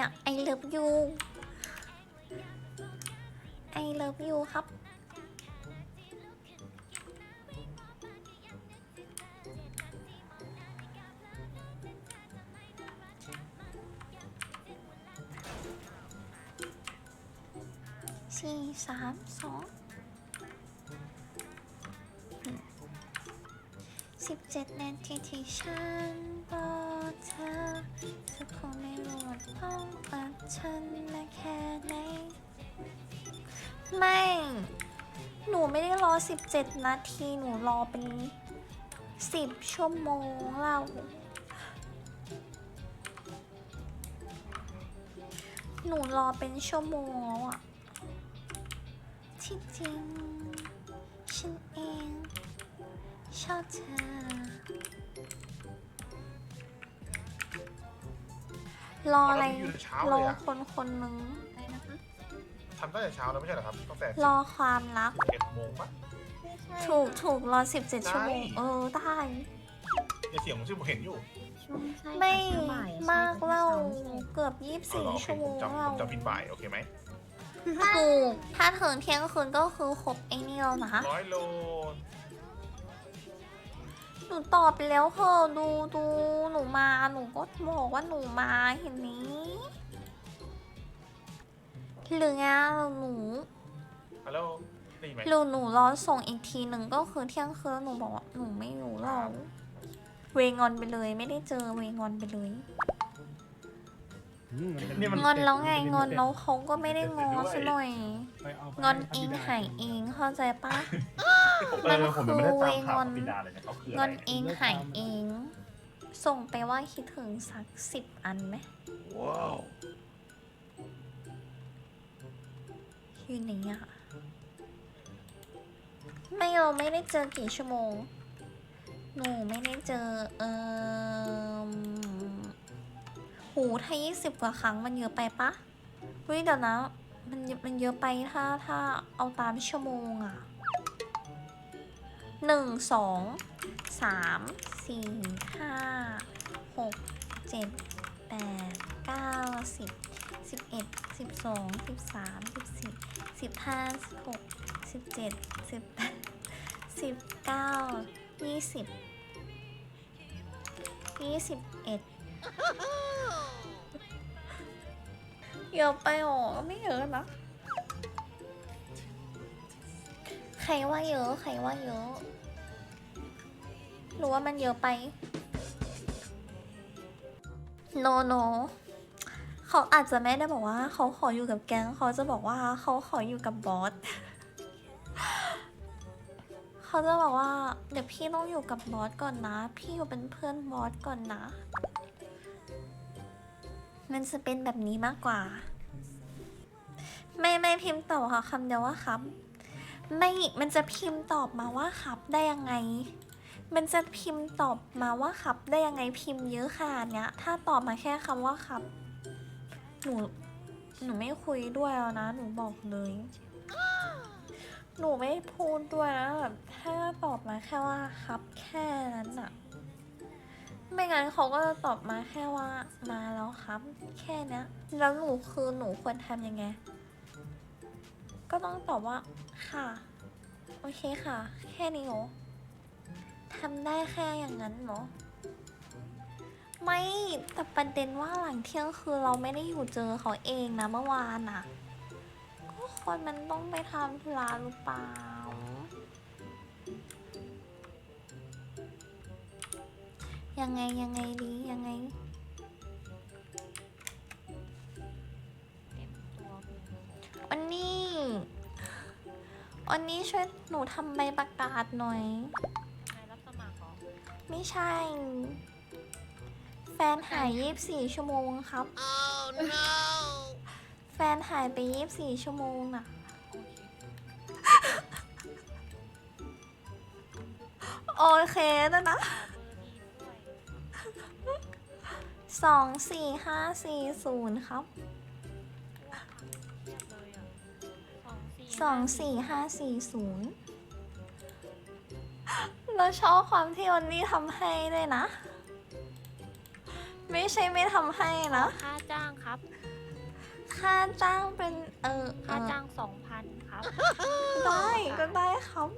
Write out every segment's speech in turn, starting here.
อะ I love you I love you ครับ สี่สามสองสิบเจ็ดนาทีที่ฉันบอก เธอเธอคงไม่รู้ว่าต้องอัดฉันมาแค่ไหน ไม่ หนูไม่ได้รอสิบเจ็ดนาที หนูรอเป็นสิบชั่วโมงแล้วหนูรอเป็นชั่วโมงแล้วอะที่จริง ฉันเอง ชอบเธอ รออะไรอยู่แต่เช้ารเลอยอะคนคนหนึงอะไรนะคะ ทำตั้งแต่เช้าแล้วไม่ใช่เหรอครับตั้งแต่รอความรักเอ็ดโมงปะ ไม่ใช่ถูกถูกรอสิบเจ็ดได้ชั่วโมงเออ ได้ ในเสียงผมชื่อผมเห็นอยู่ช่วงใช่ไม่ค่ะบ่ายอะมากใช่เล่าใช่เกือบยี่สิบเอาสี่เหรอโอเคชั่วโมผมงจำผเล่ามจำผิดบ่ายโอเคไหมถูกถ้าถึงเที่ยงคืนก็คือครบไอ้นี่แล้วนะร้อยโล หนูตอบไปแล้วเหอะดูดูหนูมาหนูก็บอกว่าหนูมาเห็นนี้หรือไงหนูฮัลโหลได้ยินไหมหรือหนูรอส่งอีกทีหนึ่งก็คือเที่ยงคืนแล้วหนูบอกว่าหนูไม่อยู่แล้วเวงอนไปเลยไม่ได้เจอเวงอนไปเลยนี่มันงอนแล้วไงงอนแล้วเขาก็ไม่ได้งอซะหน่อย ไปเาไปงอนเองหายเองเข้าใจปะผมมั เอนอผมยังไม่ได้ตามข่าวคือเวงอนบิดาเลยเนี่ยเขาคืองอะไรอนเองหายเอง ส่งไปว่าคิดถึงสักสิบอันไหมว้าวอยู่ไหนอะไม่เราไม่ได้เจอกี่ชั่วโมง หนูไม่ได้เจอ เออหูถ้ายี่สิบกว่าครั้งมันเยอะไปปะเฮ้ยเดี๋ยวนะ มันเยอะมันเยอะไปถ้าถ้าเอาตามชั่วโมงอะ หนึ่งสองสามสี่ห้าหกเจ็ดแปดเก้าสิบสิบเอ็ดสิบสองสิบสามสิบสี่สิบห้าสิบหกสิบเจ็ดสิบแปดสิบเก้ายี่สิบยี่สิบเอ็ดเยอะไปหรอไม่เยอะนะ รว่าเยอะใครว่าเยอะหรือว่ามันเยอะไป โนโนเขาอาจจะไม่ได้บอกว่า เขาขออยู่กับแก๊งเขาจะบอกว่าเขาขออยู่กับบอสเขาจะบอกว่าเดี๋ยวพี่ต้องอยู่กับบอสก่อนนะ พี่อยู่เป็นเพื่อนบอสก่อนนะ มันจะเป็นแบบนี้มากกว่า ไม่ไม่พิมพ์ตอบค่ะคำเดียวว่าครับ ไม่มันจะพิมพ์ตอบมาว่าครับได้ยังไง มันจะพิมพ์ตอบมาว่าครับได้ยังไงพิมพ์เยอะขนาดเนี้ย ถ้าตอบมาแค่คำว่าครับ หนู หนูไม่คุยด้วยแล้วนะ หนูบอกเลย หนูไม่พูดด้วยนะแบบถ้าตอบมาแค่ว่าครับแค่นั้นอะไม่งั้นเขาก็จะตอบมาแค่ว่ามาแล้วครับ แค่นี้แล้วหนูคือหนูควรทำยังไง ก็ต้องตอบว่า ค่ะ โอเคค่ะ แค่นี้เหรอทำได้แค่อย่างนั้นเหรอไม่แต่ประเด็นว่าหลังเที่ยงคือเราไม่ได้อยู่เจอเขาเองนะเมื่อวานอะก็คนมันต้องไปทำธุระหรือเปล่า ยังไงยังไงดียังไง วันนี้ช่วยหนูทำใบประกาศหน่อย ใครรับสมัครเหรอไม่ใช่ แฟนหาย24ชั่วโมงครับแฟนหายไป24ชั่วโมงน่ะ โอเคแล้วนะสองสี่ห้าสี่ศูนย์ครับ สองสี่ห้าสี่ศูนย์แล้วชอบความที่วันนี้ทำให้ด้วยนะ ไม่ใช่ไม่ทำให้นะ ค่าจ้างครับ ค่าจ้างเป็นเออเอค่าอจ้างสองพันครับ ได้ก็ได้ครับ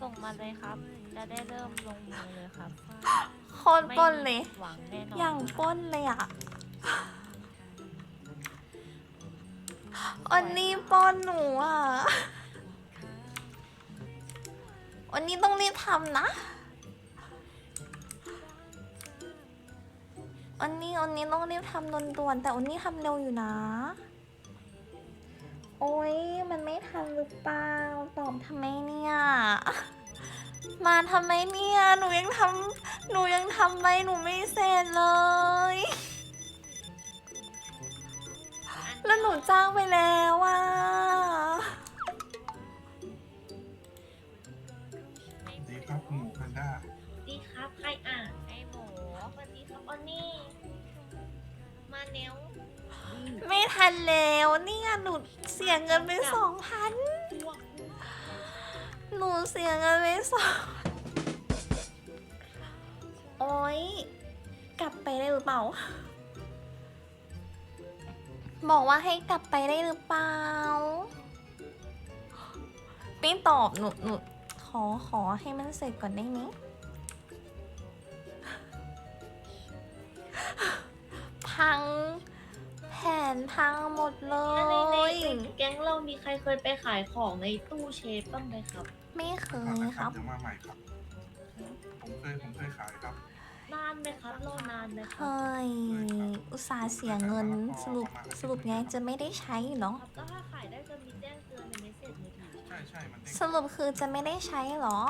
ส่งมาเลยครับ จะได้เริ่มลงมือเลยครับโคตรปล้นเลยไม่หวังแน่นอนอย่างปล้นเลยอะ อันนี้ปล้นหนูอะ วันนี้ต้องรีบทำนะ อันนี้อันนี้ต้องรีบทำด่วนๆแต่อันนี้ทำเร็วอยู่นะ โอ้ยมันไม่ทันหรือเปล่า ตอบทำไมเนี่ย มาทำไมเนี่ย หนูยังทำหนูยังทำใบหนูไม่เสร็จเลย แล้วหนูจ้างไปแล้วอะดีครับคุณหมูแพนด้าดีครับใครอ่านไอหมูสวัสดีครับออนนี่ มาแนวไม่ทันแล้วเนี่ยหนูเสียเงินไปสองพันพวกหนูเสียเงินไปสองโอ๊ย กลับไปได้หรือเปล่า บอกว่าให้กลับไปได้หรือเปล่าไม่ตอบหนูหนูขอขอให้มันเสร็จก่อนได้ไหมพัง แผนพังหมดเลในในย ในแก๊งเรามีใครเคยไปขายของในตู้เชฟบ้างไหมครับ ไม่เคกลับยมาคครัรับบเดี๋ยวมาใหม่ครับ ผมเคยผมเคยขายครับ นานไหมครับรอนานไหมคเครับยอุตส่าห์เสียเงินสรุปสรุปไงจะไม่ได้ใช้เหรอครับแล้วถ้าขายได้จะมีแจ้งเตือนในเมสเซจมือถือใช่ใช่มันเด้งสรุปคือจะไม่ได้ใช้เหรอ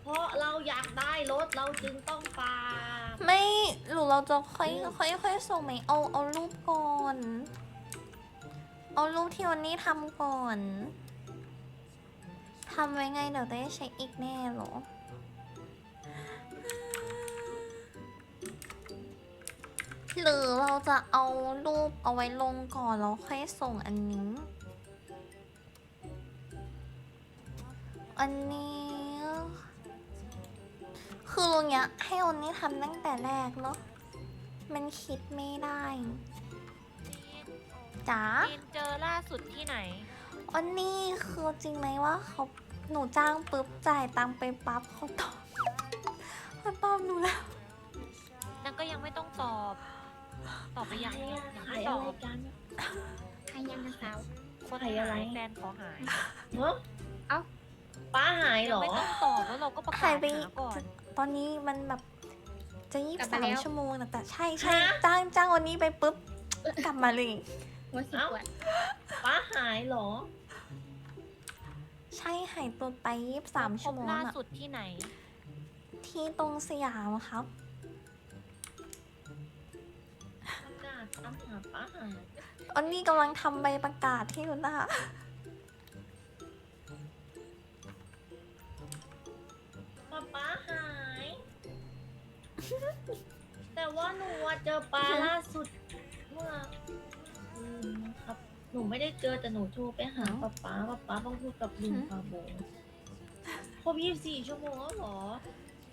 เพราะเราอยากได้รถเราจึงต้องฟาร์มไม่หรือเราจะค่อยค่อยค่อยส่งไหมเอาเอารูปก่อน เอารูปที่วันนี้ทำก่อน ทำไว้ไงเดี๋ยวได้ใช้อีกแน่หรอหรือเราจะเอารูปเอาไว้ลงก่อนแล้วค่อยส่งอันนี้ อันนี้ คือลุงเนี้ยให้อันนี้ทำตั้งแต่แรกเนาะ มันคิดไม่ได้ จ๋าเจอล่าสุดที่ไหน อันนี้คือจริงไหมว่าเขาหนูจ้างปุ๊บจ่ายตังค์ไปปั๊บเขาตอบเขาตอบหนูแล้ว นั่นก็ยังไม่ต้องตอบ ตอบไปขายังยเนี่ยอะยังขาไม่ยตอะอไรบกันใครยังนะสาวคนขายอะไรหายแฟนขอหายเฮ้ป้าหายเหรยังอไม่ต้องตอบแล้วเราก็ประกาหายศไปหาก่อนตอนนี้มันแบบจะยี่กลัสิบบมาสามแล้วชั่วโมงนะแต่ใช่ใช่ฮะจ้างจ้างวันนี้ไปปุ๊บ กลับมาเลยหัวสิบเอ้าขวดป้าหายเหรอ ใช่หายตัวไปยี่สิบสามพชั่วบโมงล่าอะสุดที่ไหน ที่ตรงสยามครับ ประกาศตามหาป้าหายอันนี้กำลังทำใบประกาศที่อยู่หน้าป้าป้าหาย แต่ว่าหนูอะเจอปลาล่าสุด หนูไม่ได้เจอแต่หนูโทรไปหาป้าป้าป้าป้าต้องพูดกับลุงฟาโบครบยี่สิบสี่ชั่วโมงแล้วเหรอ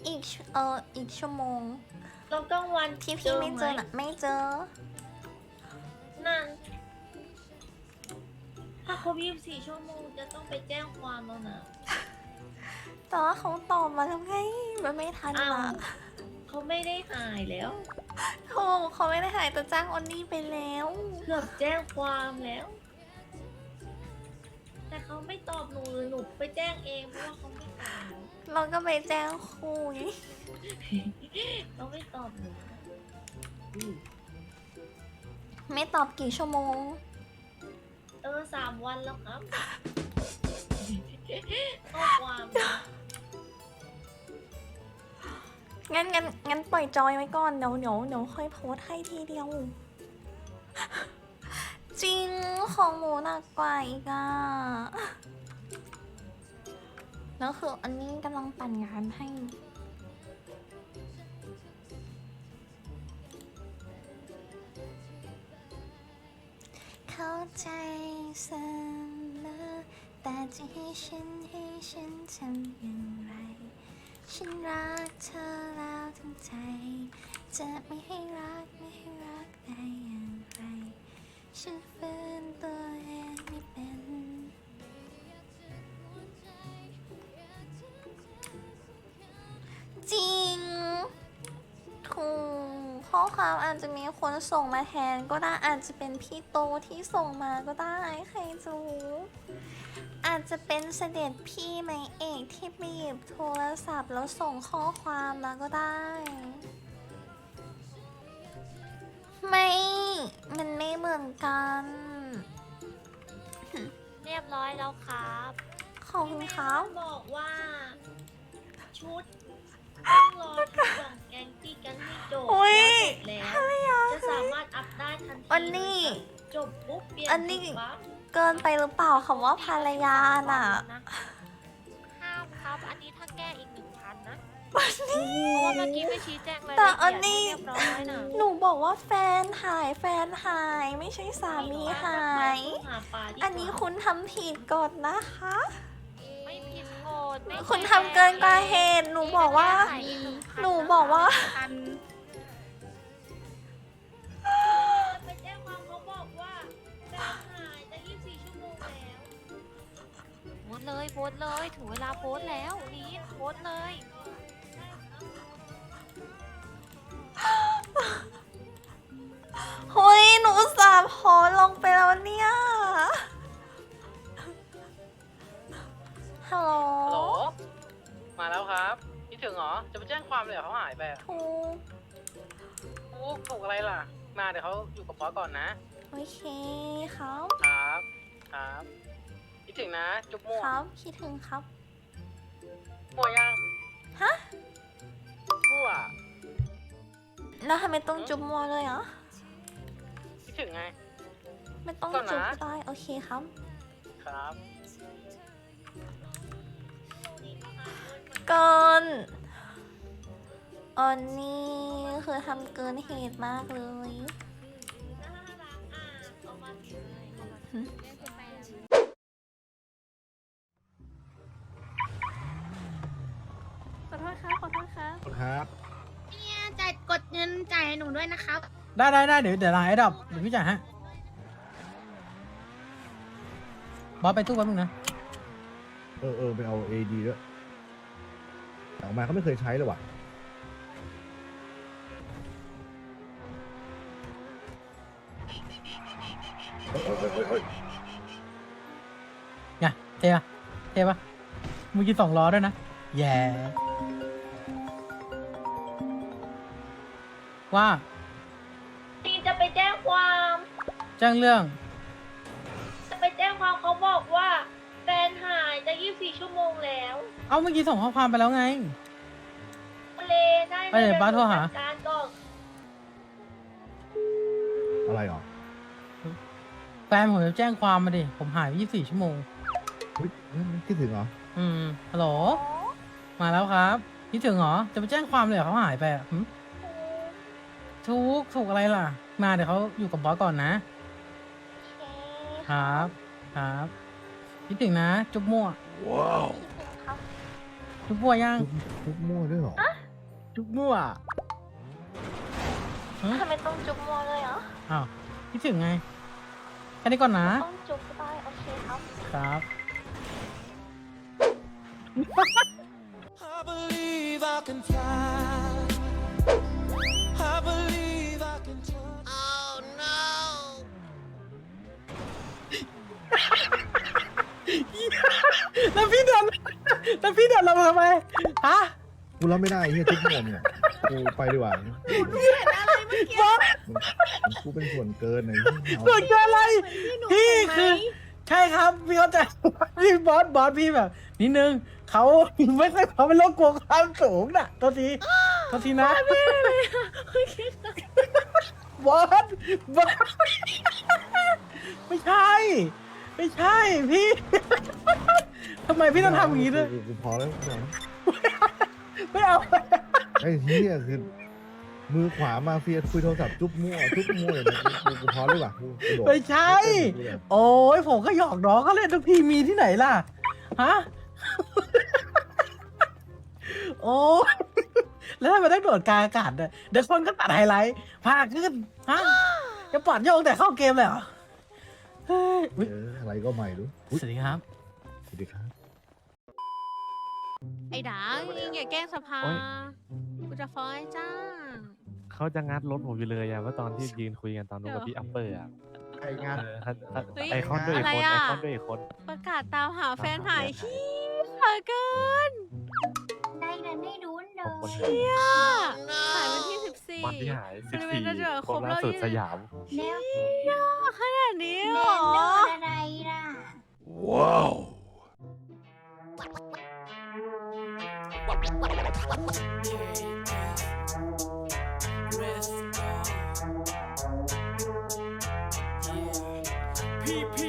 อีกชั่วเอออีกชั่วโมง เรากลางวันที่พี่ไม่เจอหน่ะไม่เจอ นั่น ถ้าครบยี่สิบสี่ชั่วโมงจะต้องไปแจ้งความแล้วนะแต่ว่าเขาตอบมาแล้วไงมันไม่ทันอ้าวละเขาไม่ได้หายแล้ว โธ่เขาไม่ได้หายแต่จ้างออนนี่ไปแล้ว เกือบแจ้งความแล้ว แต่เขาไม่ตอบหนูเลยหนูไปแจ้งเองเพราะว่าเขาไม่ตอบหนูเราก็ไปแจ้งครูไงเขาไม่ตอบหนูอืมไม่ตอบกี่ชั่วโมง เออสามวันแล้วครับข้อความนะ งั้นงั้นงั้นปล่อยจอยไว้ก่อนเดี๋ยวเดี๋ยวเดี๋ยวค่อยโพสต์ให้ทีเดียว จริงของหมูหนักกว่าอีกอะแล้วคืออันนี้กำลังปั่นงานให้เข้าใจเสมอแต่จะให้ฉันให้ฉันทำอย่างไร ฉันรักเธอแล้วทั้งใจ จะไม่ให้รักไม่ให้รักได้อย่างไร ฉันฝืน ความอาจจะมีคนส่งมาแทนก็ได้อาจจะเป็นพี่โตที่ส่งมาก็ได้ใครจะรู้อาจจะเป็นเสด็จพี่ไหมเอกที่ไปหยิบโทรศัพท์แล้วส่งข้อความมาก็ได้ ไม่ มันไม่เหมือนกัน เรียบร้อยแล้วครับ ขอบคุณครับบอกว่า ชุด ต้องรอทุกอย่างแกงตี้กันให้จบอุ๊ยแล้วจะสามารถอัพได้ทันทีอันนี้จบปุ๊บเปลี่ยนอันนี้ปั๊บเกินไปหรือเปล่าคำว่าภรรยาน่ะห้ามครับ อันนี้ถ้าแก้อีกหนึ่งพันนะเพราะว่าเมื่อกี้ไม่ชี้แจงรายแต่ละอัเอีนยดนี้ ให้เรียบร้อยนะหนูบอกว่าแฟนหายแฟนหายไม่ใช่สามีหายหาปลาดีกว่าอันนี้คุณทำผิดกฎนะคะไม่ ผิดกฎไม่คุณทำเกินกว่าเหตุ หนูบอกว่าแก้ไขอีก1,000หนูบอกว่าพันไปแจ้งความเขาบอกว่าแฟนหายจะ24ชั่วโมงแล้ว โพสต์เลยโพสต์เลยถึงเวลาโพสต์แล้วนี่โพสต์เลย เฮ้ย หนูอุตสาห์โพสต์ลงไปแล้วเนี่ย แล้วครับคิดถึงเหรอ จะไปแจ้งความเลยเหรอเขาหายไปอะถูกถูกถูกอะไรล่ะ มาเดี๋ยวเขาอยู่กับบอสก่อนนะ โอเคครับ ครับ ครับคิดถึงนะ จุ๊บมั่วครับคิดถึงครับ มั่วยังฮะ มั่วแล้วทำไมต้องจุ๊บมัวเลยเหรอคิดถึงไง ไม่ต้องก่อนนะจุ๊บก็ได้โอเคครับ ครับ เกินอันนี้คือทำเกินเหตุมากเลยน่ารักอะเอามาสิขอโทษครับ ขอโทษครับ ครับ เนี่ยจ่ายกดเงินจ่ายให้หนูด้วยนะครับ ได้ได้ได้เดี๋ยวเดี๋ยวลาไอ้ดอกเดี๋ยวพี่จ่ายฮะบอสไปตู้แป๊บนึงนะ เออเออไปเอา AD ด้วยแต่ ออกมาเขาไม่เคยใช้เลยว่ะเฮ้ยเฮ้ยเฮ้ยเฮ้ยไงเท่ปะเท่ปะเมื่อกี้สองล้อด้วยนะ แย่ว่าทีจะไปแจ้งความ แจ้งเรื่อง เอาเมื่อกี้ส่งข้อความไปแล้วไง เลได้ไปไหนบ้านโทรหา จัดการก่อนอะไรหรอแฟนผมจะแจ้งความมาดิ ผมหายไป24 ชั่วโมงเฮ้ยคิดถึงเหรออืมฮัลโหล มาแล้วครับคิดถึงเหรอ จะไปแจ้งความเลยเหรอเขาหายไปอะหึถูกถูกอะไรล่ะ มาเดี๋ยวเขาอยู่กับบอสก่อนนะ ครับ ครับ คิดถึงนะ จุ๊บมั่ว ว้าว จุ๊บมั่วยังทุกมั่วด้วยเหรอจุ๊บมั่วฮะทำไมต้องจุ๊บมัวเลยเหรออ้าวคิดถึงไงแค่นี้ก่อนนะ ต้องจุ๊บก็ได้โอเคครับ ครับ I believe I can fly. I believe นแล้วพี่เดินลงมาทำไมฮะกูรับไม่ได้เฮียทุกมั่วเนี่ยกูไปดีกว่าบอสมันกูเป็นส่วนเกินไหนที่เอาส่วนเกินอะไรพี่คือ ใช่ครับพี่เข้าใจพี่บอสบอสพี่แบบนิดนึงเขาไม่ใช่เขาเป็นโรคกลัวความสูงน่ะตัวทีตัวทีนะบอสบอสไม่ใช่ ไม่ใช่พี่ ทำไมพี่ต้องทำอย่างนี้ด้วยกูกูพอแล้วกูพอแล้วไม่เอา ไอ้เฮียคือ มือขวามาเฟียคุยโทรศัพท์จุ๊บมั่วจุ๊บมั่วอย่างนี้กูกูพอเลยว่ะกูกระโดดไม่ใช่ กูแบบโอ้ยผมก็หยอกน้องเขาเล่นทุกทีมีที่ไหนล่ะ ฮะ โอ้แล้วทำไมต้องโดดกลางอากาศเนี่ยเดี๋ยวคนก็ตัดไฮไลท์พาขึ้น ฮะจะปอดโยงแต่เข้าเกมเลยเหรอ เฮ้ยอุ๊ยเอออะไรก็ไม่รู้อุ๊ยสวัสดีครับ สวัสดีครับ ไอ้ด่างอย่าแกล้งสภาโอ๊ย กูจะฟ้องไอ้จ้า เขาจะงัดรถผมอยู่เลยอะว่าตอนที่ยืนคุยกันตอนนู้นกับพี่อัปเปอร์อะใครงาน เออเขาเขาเฮ้ยไอคอนด้วยอีกอะไรคนอะไอคอนด้วยอีกคน ประกาศตามหาแฟนหายตามหาแฟนหายขี้หาเกิน ได้กันไม่รู้เลของคนย หายเนี่ยหายวันที่สิบสี่วันที่หายมัน14เป็นกระเจิดคนล่าสุดครบรอบสยาม แล้วขนาดนี้แมเหรนอโดนอะไรล่ะพี่พี่